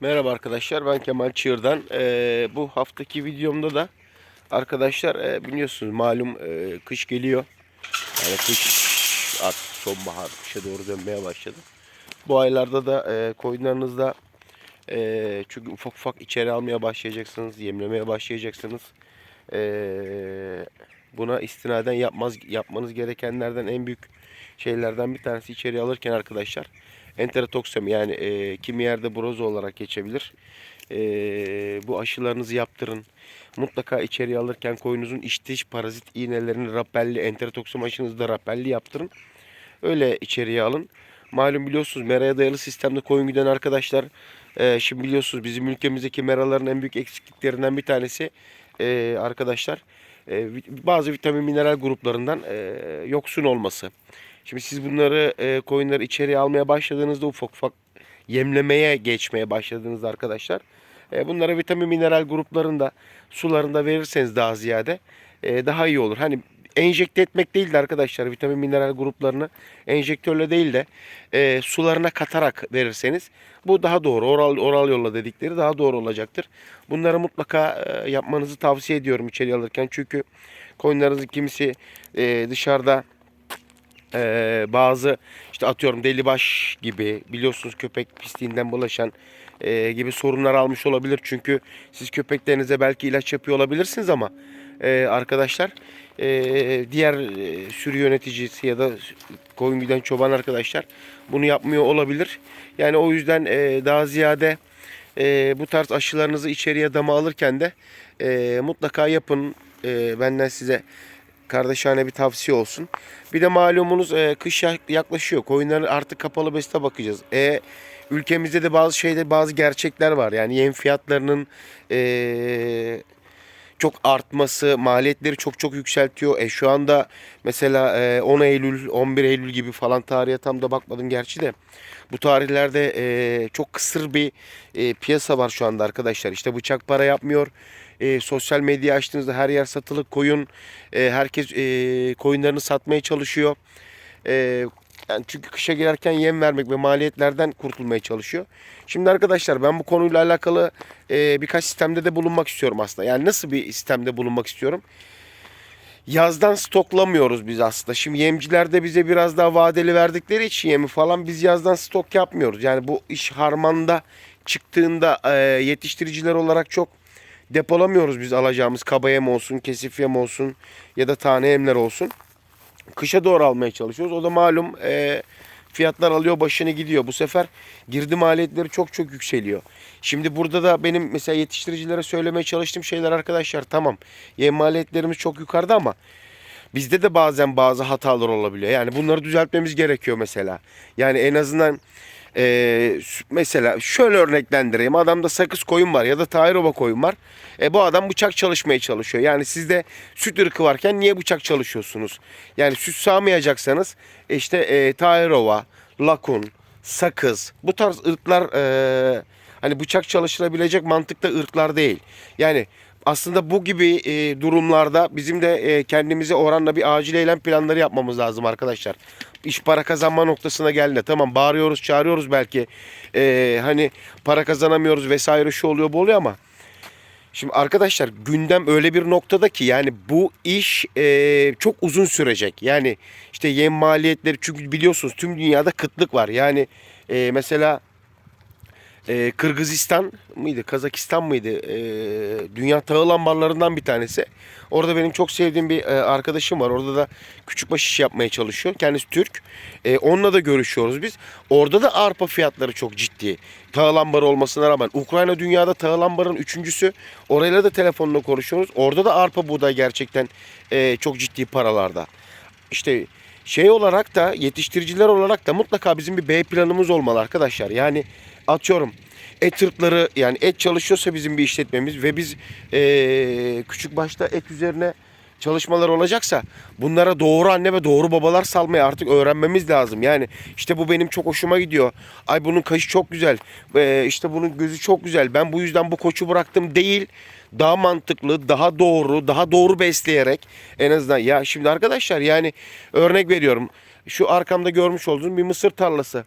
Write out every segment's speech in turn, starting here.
Merhaba arkadaşlar ben Kemal Çığır'dan. Ee, bu haftaki videomda da arkadaşlar e, biliyorsunuz malum e, kış geliyor. Yani kış artık sonbahar kışa doğru dönmeye başladı. Bu aylarda da e, koyunlarınızda e, çünkü ufak ufak içeri almaya başlayacaksınız, yemlemeye başlayacaksınız. E, buna istinaden yapmaz yapmanız gerekenlerden en büyük şeylerden bir tanesi içeri alırken arkadaşlar enterotoksemi yani e, kimi yerde brozo olarak geçebilir. E, bu aşılarınızı yaptırın. Mutlaka içeri alırken koyunuzun iç dış parazit iğnelerini rapelli, enterotoksin aşınızı da rapelli yaptırın. Öyle içeriye alın. Malum biliyorsunuz meraya dayalı sistemde koyun güden arkadaşlar. e, şimdi biliyorsunuz bizim ülkemizdeki meraların en büyük eksikliklerinden bir tanesi e, arkadaşlar e, bazı vitamin mineral gruplarından e, yoksun olması. Şimdi siz bunları e, koyunları içeriye almaya başladığınızda ufak ufak yemlemeye geçmeye başladığınızda arkadaşlar e, bunlara vitamin mineral gruplarında sularında verirseniz daha ziyade e, daha iyi olur. Hani enjekte etmek değil de arkadaşlar vitamin mineral gruplarını enjektörle değil de e, sularına katarak verirseniz bu daha doğru. Oral, oral yolla dedikleri daha doğru olacaktır. Bunları mutlaka e, yapmanızı tavsiye ediyorum içeri alırken. Çünkü koyunlarınızın kimisi e, dışarıda ee, bazı işte atıyorum delibaş gibi biliyorsunuz köpek pisliğinden bulaşan e, gibi sorunlar almış olabilir. Çünkü siz köpeklerinize belki ilaç yapıyor olabilirsiniz ama e, arkadaşlar e, diğer e, sürü yöneticisi ya da koyun giden çoban arkadaşlar bunu yapmıyor olabilir. Yani o yüzden e, daha ziyade e, bu tarz aşılarınızı içeriye dama alırken de e, mutlaka yapın. E, benden size kardeşane bir tavsiye olsun. Bir de malumunuz e, kış ya- yaklaşıyor. Koyunların artık kapalı beste bakacağız. E, ülkemizde de bazı şeyler, bazı gerçekler var. Yani yem fiyatlarının e, çok artması, maliyetleri çok çok yükseltiyor. E şu anda mesela e, 10 Eylül, 11 Eylül gibi falan tarihe tam da bakmadım gerçi de. Bu tarihlerde e, çok kısır bir e, piyasa var şu anda arkadaşlar. İşte bıçak para yapmıyor. E, sosyal medya açtığınızda her yer satılık koyun. E, herkes e, koyunlarını satmaya çalışıyor. E, yani çünkü kışa girerken yem vermek ve maliyetlerden kurtulmaya çalışıyor. Şimdi arkadaşlar ben bu konuyla alakalı e, birkaç sistemde de bulunmak istiyorum aslında. Yani nasıl bir sistemde bulunmak istiyorum? Yazdan stoklamıyoruz biz aslında. Şimdi yemciler de bize biraz daha vadeli verdikleri için yemi falan biz yazdan stok yapmıyoruz. Yani bu iş harmanda çıktığında e, yetiştiriciler olarak çok depolamıyoruz biz alacağımız kaba yem olsun, kesif yem olsun ya da tane yemler olsun. Kışa doğru almaya çalışıyoruz. O da malum e, fiyatlar alıyor başını gidiyor. Bu sefer girdi maliyetleri çok çok yükseliyor. Şimdi burada da benim mesela yetiştiricilere söylemeye çalıştığım şeyler arkadaşlar tamam. Yem maliyetlerimiz çok yukarıda ama bizde de bazen bazı hatalar olabiliyor. Yani bunları düzeltmemiz gerekiyor mesela. Yani en azından e, mesela şöyle örneklendireyim. Adamda sakız koyun var ya da tahiroba koyun var. E, bu adam bıçak çalışmaya çalışıyor. Yani sizde süt ırkı varken niye bıçak çalışıyorsunuz? Yani süt sağmayacaksanız işte e, tahirova, lakun, sakız bu tarz ırklar e, hani bıçak çalışılabilecek mantıkta ırklar değil. Yani aslında bu gibi e, durumlarda bizim de e, kendimize oranla bir acil eylem planları yapmamız lazım arkadaşlar. İş para kazanma noktasına geldiğinde tamam bağırıyoruz çağırıyoruz belki e, hani para kazanamıyoruz vesaire şu oluyor bu oluyor ama Şimdi arkadaşlar gündem öyle bir noktada ki yani bu iş e, çok uzun sürecek. Yani işte yem maliyetleri çünkü biliyorsunuz tüm dünyada kıtlık var. Yani e, mesela e, Kırgızistan mıydı, Kazakistan mıydı? E, dünya tahıl ambarlarından bir tanesi. Orada benim çok sevdiğim bir e, arkadaşım var. Orada da küçük baş iş yapmaya çalışıyor. Kendisi Türk. E, onunla da görüşüyoruz biz. Orada da arpa fiyatları çok ciddi. Tahıl ambarı olmasına rağmen. Ukrayna dünyada tahıl ambarın üçüncüsü. Orayla da telefonla konuşuyoruz. Orada da arpa buğday gerçekten e, çok ciddi paralarda. İşte şey olarak da yetiştiriciler olarak da mutlaka bizim bir B planımız olmalı arkadaşlar. Yani atıyorum et ırkları yani et çalışıyorsa bizim bir işletmemiz ve biz eee, küçük başta et üzerine çalışmalar olacaksa bunlara doğru anne ve doğru babalar salmayı artık öğrenmemiz lazım. Yani işte bu benim çok hoşuma gidiyor. Ay bunun kaşı çok güzel. Ee, işte bunun gözü çok güzel. Ben bu yüzden bu koçu bıraktım değil. Daha mantıklı, daha doğru, daha doğru besleyerek en azından ya şimdi arkadaşlar yani örnek veriyorum. Şu arkamda görmüş olduğunuz bir mısır tarlası.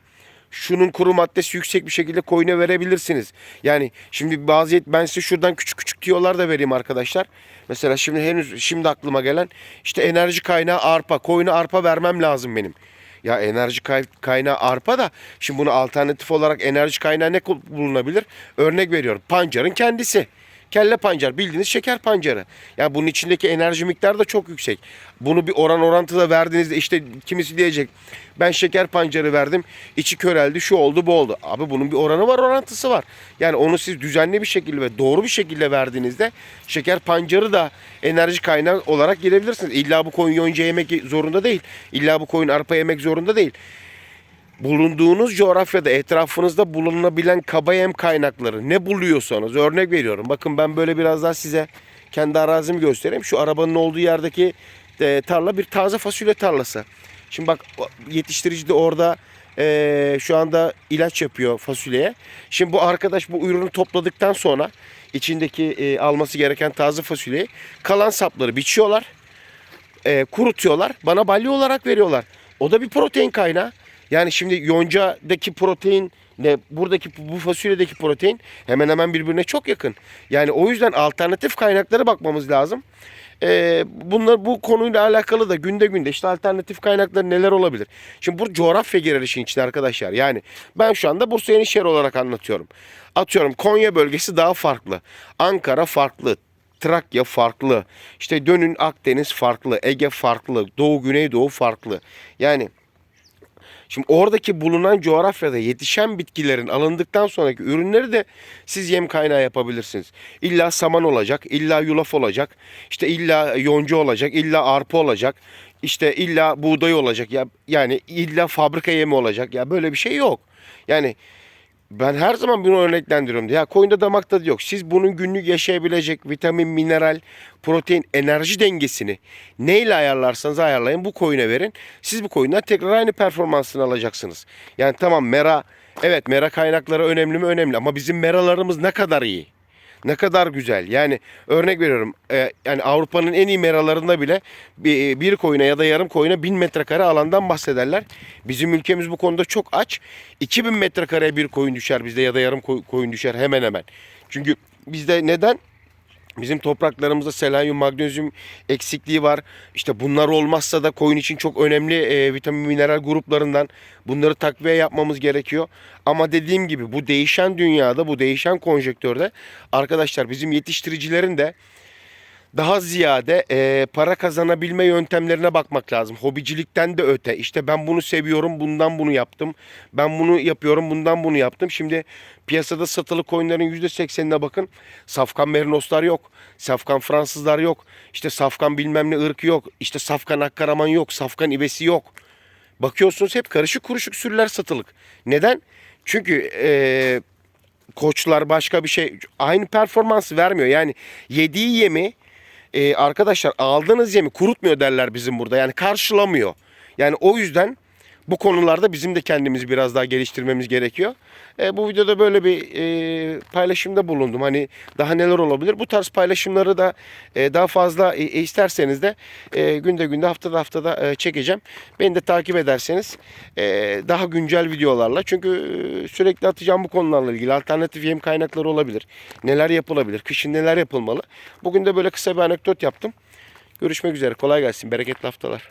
Şunun kuru maddesi yüksek bir şekilde koyuna verebilirsiniz. Yani şimdi bazı ben size şuradan küçük küçük tiyolar da vereyim arkadaşlar. Mesela şimdi henüz şimdi aklıma gelen işte enerji kaynağı arpa. Koyuna arpa vermem lazım benim. Ya enerji kay- kaynağı arpa da şimdi bunu alternatif olarak enerji kaynağı ne bulunabilir? Örnek veriyorum. Pancarın kendisi. Kelle pancar bildiğiniz şeker pancarı. Yani bunun içindeki enerji miktarı da çok yüksek. Bunu bir oran orantıda verdiğinizde işte kimisi diyecek ben şeker pancarı verdim içi köreldi şu oldu bu oldu. Abi bunun bir oranı var orantısı var. Yani onu siz düzenli bir şekilde ve doğru bir şekilde verdiğinizde şeker pancarı da enerji kaynağı olarak gelebilirsiniz. İlla bu koyun yonca yemek zorunda değil. İlla bu koyun arpa yemek zorunda değil bulunduğunuz coğrafyada etrafınızda bulunabilen kaba yem kaynakları ne buluyorsanız örnek veriyorum. Bakın ben böyle biraz daha size kendi arazimi göstereyim. Şu arabanın olduğu yerdeki e, tarla bir taze fasulye tarlası. Şimdi bak yetiştirici de orada e, şu anda ilaç yapıyor fasulyeye. Şimdi bu arkadaş bu ürünü topladıktan sonra içindeki e, alması gereken taze fasulyeyi kalan sapları biçiyorlar e, kurutuyorlar. Bana balya olarak veriyorlar. O da bir protein kaynağı. Yani şimdi yoncadaki protein ile buradaki bu fasulyedeki protein hemen hemen birbirine çok yakın. Yani o yüzden alternatif kaynaklara bakmamız lazım. Ee, bunlar bu konuyla alakalı da günde günde işte alternatif kaynaklar neler olabilir? Şimdi bu coğrafya girer işin içine arkadaşlar. Yani ben şu anda Bursa Yenişehir olarak anlatıyorum. Atıyorum Konya bölgesi daha farklı. Ankara farklı. Trakya farklı. İşte dönün Akdeniz farklı. Ege farklı. Doğu Güneydoğu farklı. Yani Şimdi oradaki bulunan coğrafyada yetişen bitkilerin alındıktan sonraki ürünleri de siz yem kaynağı yapabilirsiniz. İlla saman olacak, illa yulaf olacak, işte illa yonca olacak, illa arpa olacak, işte illa buğday olacak ya yani illa fabrika yemi olacak ya böyle bir şey yok. Yani ben her zaman bunu örneklendiriyorum. Ya koyunda damak tadı yok. Siz bunun günlük yaşayabilecek vitamin, mineral, protein, enerji dengesini neyle ayarlarsanız ayarlayın bu koyuna verin. Siz bu koyundan tekrar aynı performansını alacaksınız. Yani tamam mera, evet mera kaynakları önemli mi? Önemli ama bizim meralarımız ne kadar iyi? Ne kadar güzel. Yani örnek veriyorum. e, yani Avrupa'nın en iyi meralarında bile bir, bir koyuna ya da yarım koyuna 1000 metrekare alandan bahsederler. Bizim ülkemiz bu konuda çok aç. 2000 metrekareye bir koyun düşer bizde ya da yarım koy- koyun düşer hemen hemen. Çünkü bizde neden? Bizim topraklarımızda selenyum, magnezyum eksikliği var. İşte bunlar olmazsa da koyun için çok önemli e, vitamin, mineral gruplarından bunları takviye yapmamız gerekiyor. Ama dediğim gibi bu değişen dünyada, bu değişen konjektörde arkadaşlar bizim yetiştiricilerin de daha ziyade e, para kazanabilme yöntemlerine bakmak lazım. Hobicilikten de öte. İşte ben bunu seviyorum, bundan bunu yaptım. Ben bunu yapıyorum, bundan bunu yaptım. Şimdi piyasada satılı coinlerin %80'ine bakın. Safkan Merinoslar yok. Safkan Fransızlar yok. İşte Safkan bilmem ne ırkı yok. İşte Safkan Akkaraman yok. Safkan İbesi yok. Bakıyorsunuz hep karışık kuruşuk sürüler satılık. Neden? Çünkü eee koçlar başka bir şey aynı performansı vermiyor. Yani yediği yemi e, arkadaşlar aldığınız yemi kurutmuyor derler bizim burada. Yani karşılamıyor. Yani o yüzden bu konularda bizim de kendimizi biraz daha geliştirmemiz gerekiyor. E, bu videoda böyle bir e, paylaşımda bulundum. Hani daha neler olabilir? Bu tarz paylaşımları da e, daha fazla e, isterseniz de e, günde günde haftada haftada e, çekeceğim. Beni de takip ederseniz e, daha güncel videolarla. Çünkü e, sürekli atacağım bu konularla ilgili alternatif yem kaynakları olabilir. Neler yapılabilir? Kışın neler yapılmalı? Bugün de böyle kısa bir anekdot yaptım. Görüşmek üzere. Kolay gelsin. Bereketli haftalar.